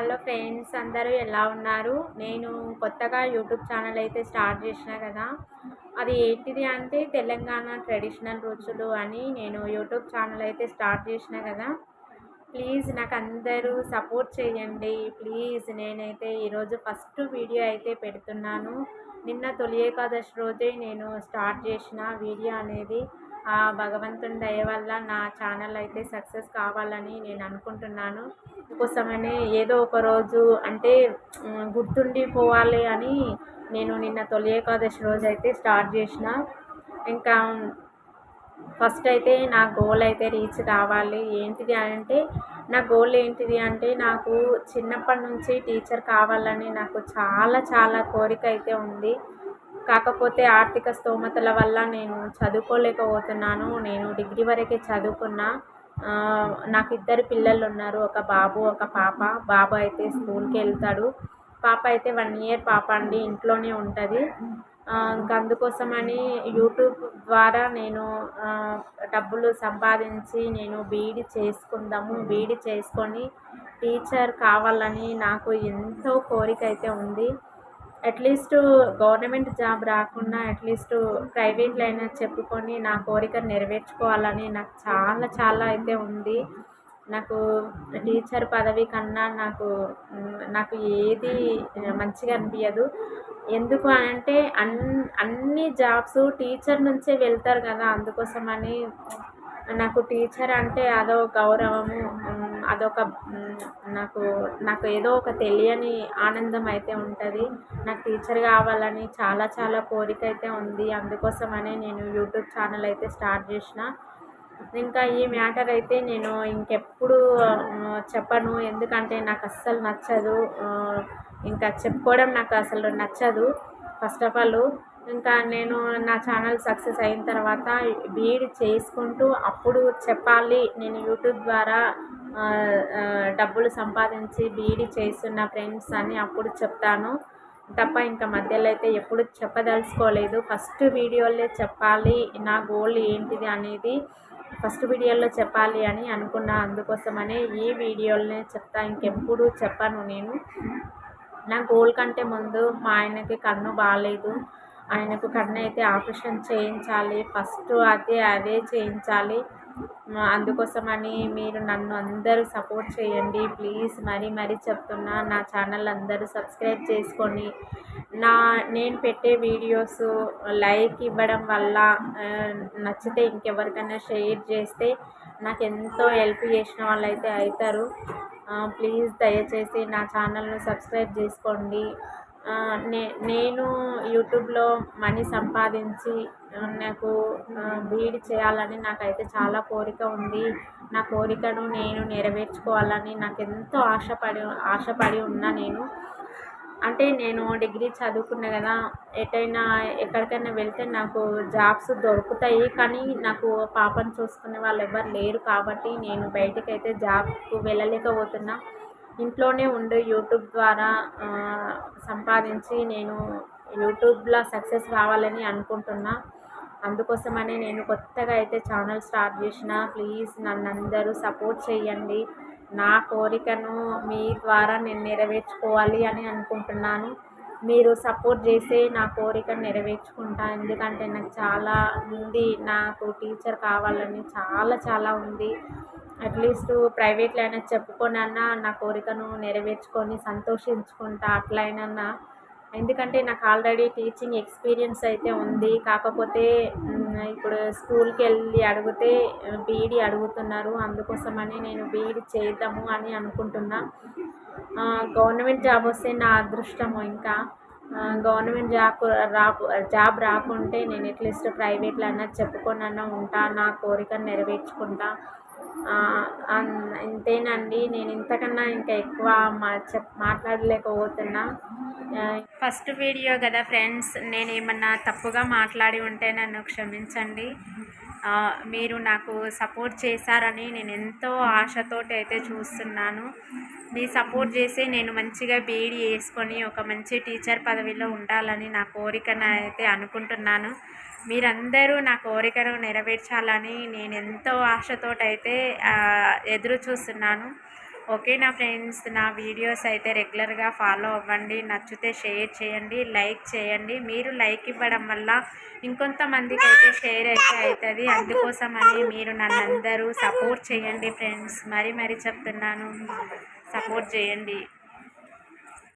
Hello friends అందరూ ఎలా ఉన్నారు? నేను కొత్తగా యూట్యూబ్ ఛానల్ అయితే స్టార్ట్ చేసిన కదా. అది ఏంటిది అంటే తెలంగాణ ట్రెడిషనల్ రుచులు అని నేను యూట్యూబ్ ఛానల్ అయితే స్టార్ట్ చేసిన కదా. ప్లీజ్ నాకు అందరూ సపోర్ట్ చేయండి. ప్లీజ్ నేనైతే ఈరోజు ఫస్ట్ వీడియో అయితే పెడుతున్నాను. నిన్న తొలి ఏకాదశి రోజే నేను స్టార్ట్ చేసిన వీడియో అనేది. ఆ భగవంతుని దయ వల్ల నా ఛానల్ అయితే సక్సెస్ కావాలని నేను అనుకుంటున్నాను. కోసమనే ఏదో ఒక రోజు అంటే గుర్తుండిపోవాలి అని నేను నిన్న తొలి ఏకాదశి రోజు అయితే స్టార్ట్ చేసిన. ఇంకా ఫస్ట్ అయితే నా గోల్ అయితే రీచ్ కావాలి. ఏంటిది అంటే నా గోల్ ఏంటిది అంటే నాకు చిన్నప్పటి నుంచి టీచర్ కావాలని నాకు చాలా చాలా కోరిక అయితే ఉంది. కాకపోతే ఆర్థిక స్తోమతల వల్ల నేను చదువుకోలేకపోతున్నాను. నేను డిగ్రీ వరకే చదువుకున్నా. నాకు ఇద్దరు పిల్లలు ఉన్నారు. ఒక బాబు ఒక పాప. బాబు అయితే స్కూల్కి వెళ్తాడు. పాప అయితే వన్ ఇయర్ పాప అండి ఇంట్లోనే ఉంటుంది. ఇంకా అందుకోసమని యూట్యూబ్ ద్వారా నేను డబ్బులు సంపాదించి నేను బీఈడి చేసుకుందాము బీఈడి చేసుకొని టీచర్ కావాలని నాకు ఎంతో కోరిక అయితే ఉంది. అట్లీస్ట్ గవర్నమెంట్ జాబ్ రాకుండా అట్లీస్ట్ ప్రైవేట్లో అయినా చెప్పుకొని నా కోరిక నెరవేర్చుకోవాలని నాకు చాలా చాలా అయితే ఉంది. నాకు టీచర్ పదవి కన్నా నాకు నాకు ఏది మంచిగా అనిపించదు ఎందుకు అంటే అన్ అన్ని జాబ్స్ టీచర్ నుంచే వెళ్తారు కదా అందుకోసమని నాకు టీచర్ అంటే అదో గౌరవము అదొక నాకు నాకు ఏదో ఒక తెలియని ఆనందం అయితే ఉంటుంది. నాకు టీచర్ కావాలని చాలా చాలా కోరిక అయితే ఉంది. అందుకోసమనే నేను యూట్యూబ్ ఛానల్ అయితే స్టార్ట్ చేసిన. ఇంకా ఈ మ్యాటర్ అయితే నేను ఇంకెప్పుడు చెప్పను. ఎందుకంటే నాకు అస్సలు నచ్చదు. ఇంకా చెప్పుకోవడం నాకు అసలు నచ్చదు. ఫస్ట్ ఆఫ్ ఆల్ ఇంకా నేను నా ఛానల్ సక్సెస్ అయిన తర్వాత బీఈడి చేసుకుంటూ అప్పుడు చెప్పాలి నేను యూట్యూబ్ ద్వారా డబ్బులు సంపాదించి బీఈడి చేస్తున్న ఫ్రెండ్స్ అని అప్పుడు చెప్తాను. తప్ప ఇంకా మధ్యలో అయితే ఎప్పుడు చెప్పదలుచుకోలేదు. ఫస్ట్ వీడియోలే చెప్పాలి నా గోల్ ఏంటిది అనేది ఫస్ట్ వీడియోలో చెప్పాలి అని అనుకున్నా. అందుకోసమనే ఈ వీడియోలనే చెప్తా ఇంకెప్పుడు చెప్పను నేను. నా గోల్ కంటే ముందు మా ఆయనకి కన్ను బాగాలేదు ఆయనకు కన్ను అయితే ఆపరేషన్ చేయించాలి ఫస్ట్ అదే అదే చేయించాలి. అందుకోసమని మీరు నన్ను అందరూ సపోర్ట్ చేయండి ప్లీజ్. మరీ మరీ చెప్తున్నా నా ఛానల్ అందరూ సబ్స్క్రైబ్ చేసుకొని నా నేను పెట్టే వీడియోస్ లైక్ ఇవ్వడం వల్ల నచ్చితే ఇంకెవరికైనా షేర్ చేస్తే నాకు ఎంతో హెల్ప్ చేసిన వాళ్ళు అయితే అవుతారు ప్లీజ్ దయచేసి నా ఛానల్ను సబ్స్క్రైబ్ చేసుకోండి. నే నేను యూట్యూబ్లో మనీ సంపాదించి నాకు బీడ్ చేయాలని నాకైతే చాలా కోరిక ఉంది. నా కోరికను నేను నెరవేర్చుకోవాలని నాకు ఎంతో ఆశపడి ఆశపడి ఉన్నా నేను. అంటే నేను డిగ్రీ చదువుకున్నా కదా ఎటైనా ఎక్కడికైనా వెళ్తే నాకు జాబ్స్ దొరుకుతాయి. కానీ నాకు పాపను చూసుకునే వాళ్ళు ఎవరు లేరు కాబట్టి నేను బయటకైతే జాబ్కు వెళ్ళలేకపోతున్నా. ఇంట్లోనే ఉండి యూట్యూబ్ ద్వారా సంపాదించి నేను యూట్యూబ్లో సక్సెస్ కావాలని అనుకుంటున్నా. అందుకోసమనే నేను కొత్తగా అయితే ఛానల్ స్టార్ట్ చేసిన. ప్లీజ్ నన్ను అందరూ సపోర్ట్ చేయండి నా కోరికను మీ ద్వారా నేను నెరవేర్చుకోవాలి అని అనుకుంటున్నాను. మీరు సపోర్ట్ చేసే నా కోరికను నెరవేర్చుకుంటా. ఎందుకంటే నాకు చాలా ఉంది. నాకు టీచర్ కావాలని చాలా చాలా ఉంది. అట్లీస్ట్ ప్రైవేట్లో అయినా చెప్పుకోనన్నా నా కోరికను నెరవేర్చుకొని సంతోషించుకుంటా అట్లయినా ఎందుకంటే నాకు ఆల్రెడీ టీచింగ్ ఎక్స్పీరియన్స్ అయితే ఉంది. కాకపోతే ఇప్పుడు స్కూల్కి వెళ్ళి అడిగితే బీఈడి అడుగుతున్నారు. అందుకోసమని నేను బీఈడి చేద్దాము అని అనుకుంటున్నా. గవర్నమెంట్ జాబ్ వస్తే నా అదృష్టము ఇంకా. గవర్నమెంట్ జాబ్ రాకు జాబ్ రాకుంటే నేను అట్లీస్ట్ ప్రైవేట్లో అన్నా చెప్పుకొనన్నా ఉంటా నా కోరికను నెరవేర్చుకుంటా. ఇంతేనండి. నేను ఇంతకన్నా ఇంకా ఎక్కువ మా చెప్ మాట్లాడలేకపోతున్నా. ఫస్ట్ వీడియో కదా ఫ్రెండ్స్. నేను ఏమన్నా తప్పుగా మాట్లాడి ఉంటే నన్ను క్షమించండి. మీరు నాకు సపోర్ట్ చేశారని నేను ఎంతో ఆశతోటి అయితే చూస్తున్నాను. మీ సపోర్ట్ చేసి నేను మంచిగా బీఈడి చేసుకొని ఒక మంచి టీచర్ పదవిలో ఉండాలని నా కోరికను అయితే అనుకుంటున్నాను. మీరందరూ నా కోరికను నెరవేర్చాలని నేను ఎంతో ఆశతోటైతే అయితే ఎదురు చూస్తున్నాను. ఓకేనా ఫ్రెండ్స్ నా వీడియోస్ అయితే రెగ్యులర్గా ఫాలో అవ్వండి నచ్చితే షేర్ చేయండి లైక్ చేయండి. మీరు లైక్ ఇవ్వడం వల్ల ఇంకొంతమందికి అయితే షేర్ అయితే అవుతుంది అందుకోసమని మీరు నన్ను అందరూ సపోర్ట్ చేయండి ఫ్రెండ్స్. మరీ మరీ చెప్తున్నాను. సపోర్ట్ చేయండి.